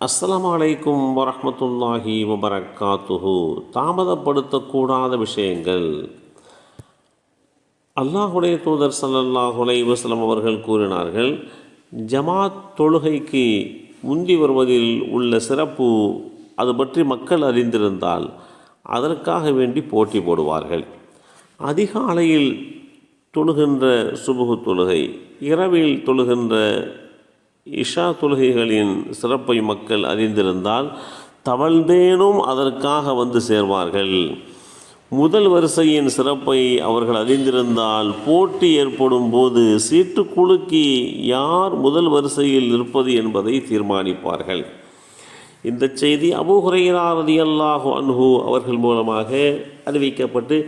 அஸ்லாம் அலைக்கும் வரஹ்மத்துல்லாஹி வபரக்காத்துஹு. தாமதப்படுத்தக்கூடாத விஷயங்கள். அல்லாஹுடைய தூதர் ஸல்லல்லாஹு வஸ்லம் அவர்கள் கூறினார்கள் ஜமாத் தொழுகைக்கு முந்தி வருவதில் உள்ள சிறப்பு அது பற்றி மக்கள் அறிந்திருந்தால் அதற்காக வேண்டி போட்டி போடுவார்கள். அதிகாலையில் தொழுகின்ற சுபுகு தொழுகை இரவில் தொழுகின்ற இஷா தொழுகைகளின் சிறப்பை மக்கள் அறிந்திருந்தால் தவழ்ந்தேனும் அதற்காக வந்து சேர்வார்கள். முதல் வரிசையின் சிறப்பை அவர்கள் அறிந்திருந்தால் போட்டி ஏற்படும் போது சீட்டு குலுக்கி யார் முதல் வரிசையில் இருப்பது என்பதை தீர்மானிப்பார்கள். இந்த செய்தி அபூ அல்லாஹு ரலியல்லாஹு அன்ஹு அவர்கள் மூலமாக அறிவிக்கப்பட்டு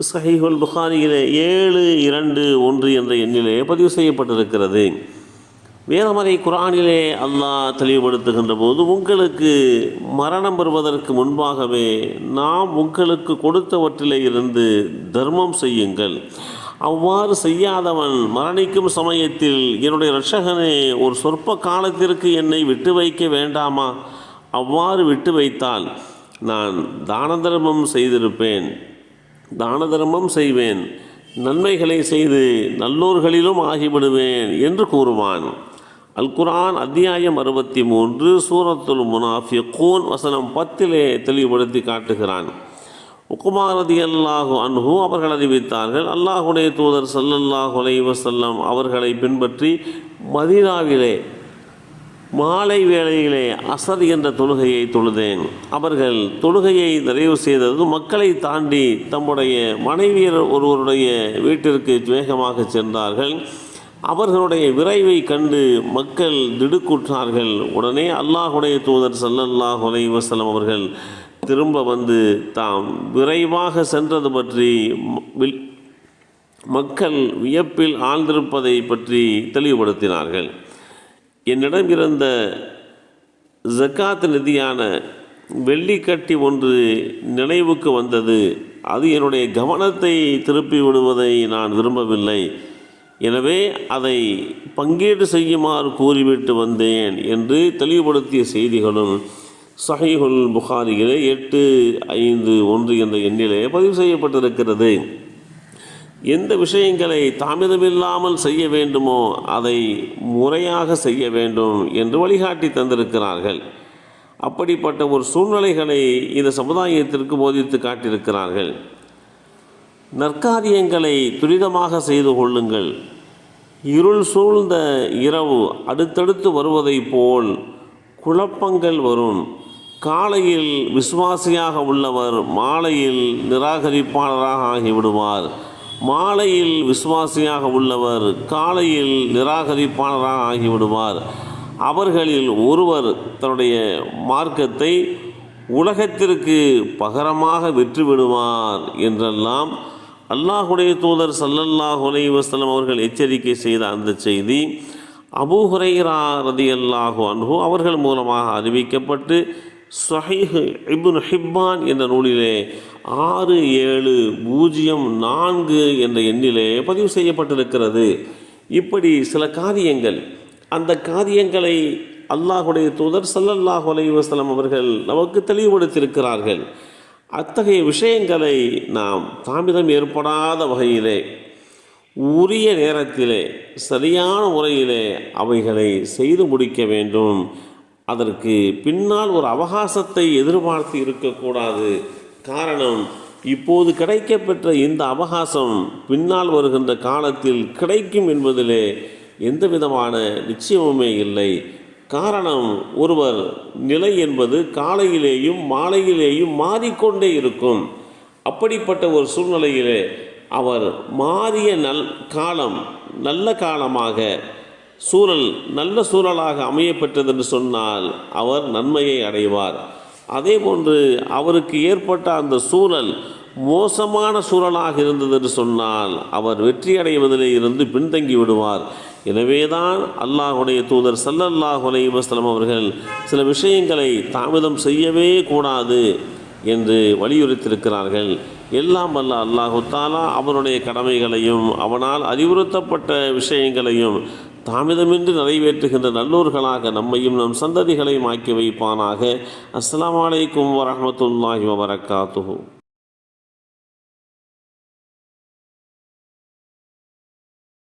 சஹிஹுல் புகாரியிலே ஏழு இரண்டு ஒன்று என்ற எண்ணிலே பதிவு செய்யப்பட்டிருக்கிறது. வேதமறை குரானிலே அல்லாஹ் தெளிவுபடுத்துகின்ற போது உங்களுக்கு மரணம் பெறுவதற்கு முன்பாகவே நாம் உங்களுக்கு கொடுத்தவற்றிலே இருந்து தர்மம் செய்யுங்கள். அவ்வாறு செய்யாதவன் மரணிக்கும் சமயத்தில் என்னுடைய ரட்சகனே ஒரு சொற்ப காலத்திற்கு என்னை விட்டு வைக்க வேண்டாமா? அவ்வாறு விட்டு வைத்தால் நான் தான தர்மம் செய்திருப்பேன் தான தர்மம் செய்வேன் நன்மைகளை செய்து நல்லோர்களிலும் ஆகிவிடுவேன் என்று கூறுவான். அல்குரான் அத்தியாயம் அறுபத்தி மூன்று சூரத்துல் முனாஃபிகூன் வசனம் பத்திலே தெளிவுபடுத்தி காட்டுகிறான். உக்குமாரதி அல்லாஹு அன்ஹு அவர்கள் அறிவித்தார்கள் அல்லாஹுடைய தூதர் சல்லல்லாஹு அலைவசல்லம் அவர்களை பின்பற்றி மதினாவிலே மாலை வேளையிலே அசர் என்ற தொழுகையை தொழுதேன். அவர்கள் தொழுகையை நிறைவு செய்தது மக்களை தாண்டி தம்முடைய மனைவியர் ஒருவருடைய வீட்டிற்கு வேகமாக சென்றார்கள். அவர்களுடைய விரைவை கண்டு மக்கள் திடுக்குற்றார்கள். உடனே அல்லாஹுடைய தூதர் சல்லல்லாஹு அலைஹி அவர்கள் திரும்ப வந்து தாம் விரைவாக சென்றது பற்றி வில்- மக்கள் வியப்பில் ஆழ்ந்திருப்பதை பற்றி தெளிவுபடுத்தினார்கள். என்னிடம் இருந்த ஜக்காத் நிதியான வெள்ளிக்கட்டி ஒன்று நினைவுக்கு வந்தது. அது என்னுடைய கவனத்தை திருப்பி விடுவதை நான் விரும்பவில்லை. எனவே அதை பங்கீடு செய்யுமாறு கூறிவிட்டு வந்தேன் என்று தெளிவுபடுத்திய செய்திகளும் சஹீஹுல் புகாரிகளே எட்டு ஐந்து ஒன்று என்ற எண்ணிலே பதிவு செய்யப்பட்டிருக்கிறது. எந்த விஷயங்களை தாமதமில்லாமல் செய்ய வேண்டுமோ அதை முறையாக செய்ய வேண்டும் என்று வழிகாட்டி தந்திருக்கிறார்கள். அப்படிப்பட்ட ஒரு சூழ்நிலைகளை இந்த சமுதாயத்திற்கு போதித்து காட்டியிருக்கிறார்கள். நற்காரியங்களை துரிதமாக செய்து கொள்ளுங்கள். இருள் சூழ்ந்த இரவு அடுத்தடுத்து வருவதைப் போல் குழப்பங்கள் வரும். காலையில் விசுவாசியாக உள்ளவர் மாலையில் நிராகரிப்பாளராக ஆகிவிடுவார். மாலையில் விசுவாசியாக உள்ளவர் காலையில் நிராகரிப்பாளராக ஆகிவிடுவார். அவர்களில் ஒருவர் தன்னுடைய மார்க்கத்தை உலகத்திற்கு பகரமாக விற்றுவிடுவார் என்றெல்லாம் அல்லாஹுடைய தூதர் சல்லல்லாஹ் அலைஹி அவர்கள் எச்சரிக்கை செய்த அந்த செய்தி அபூ ரதி அல்லாஹு அன்ஹு அவர்கள் மூலமாக அறிவிக்கப்பட்டு சஹீஹ் இபுன் ஹிப்பான் என்ற நூலிலே ஆறு ஏழு பூஜ்ஜியம் நான்கு என்ற எண்ணிலே பதிவு செய்யப்பட்டிருக்கிறது. இப்படி சில காரியங்கள் அந்த காரியங்களை அல்லாஹுடைய தூதர் சல்லல்லாஹு அலைஹி அவர்கள் நமக்கு தெளிவுபடுத்தியிருக்கிறார்கள். அத்தகைய விஷயங்களை நாம் தாமிதம் ஏற்படாத வகையிலே உரிய நேரத்திலே சரியான முறையிலே அவைகளை செய்து முடிக்க வேண்டும். அதற்கு பின்னால் ஒரு அவகாசத்தை எதிர்பார்த்து இருக்கக்கூடாது. காரணம் இப்போது கிடைக்கப்பெற்ற இந்த அவகாசம் பின்னால் வருகின்ற காலத்தில் கிடைக்கும் என்பதிலே எந்த விதமான நிச்சயமுமே இல்லை. காரணம் ஒருவர் நிலை என்பது காலையிலேயும் மாலையிலேயும் மாறிக்கொண்டே இருக்கும். அப்படிப்பட்ட ஒரு சூழ்நிலையிலே அவர் மாறிய நல் காலம் நல்ல காலமாக சூழல் நல்ல சூழலாக அமையப்பெற்றது என்று சொன்னால் அவர் நன்மையை அடைவார். அதே போன்று அவருக்கு ஏற்பட்ட அந்த சூழல் மோசமான சூழலாக இருந்தது என்று சொன்னால் அவர் வெற்றி அடைவதிலே இருந்து பின்தங்கி விடுவார். எனவேதான் அல்லாஹுடைய தூதர் ஸல்லல்லாஹு அலைஹி அவர்கள் சில விஷயங்களை தாமதம் செய்யவே கூடாது என்று வலியுறுத்தியிருக்கிறார்கள். எல்லாம் வல்ல அல்லாஹு தாலா அவனுடைய கடமைகளையும் அவனால் அறிவுறுத்தப்பட்ட விஷயங்களையும் தாமிதமின்றி நிறைவேற்றுகின்ற நல்லூர்களாக நம்மையும் நம் சந்ததிகளையும் ஆக்கி வைப்பானாக. அஸ்லாம் அலைக்கும் வரமத்துல்லாஹி வபரகாத்துஹு.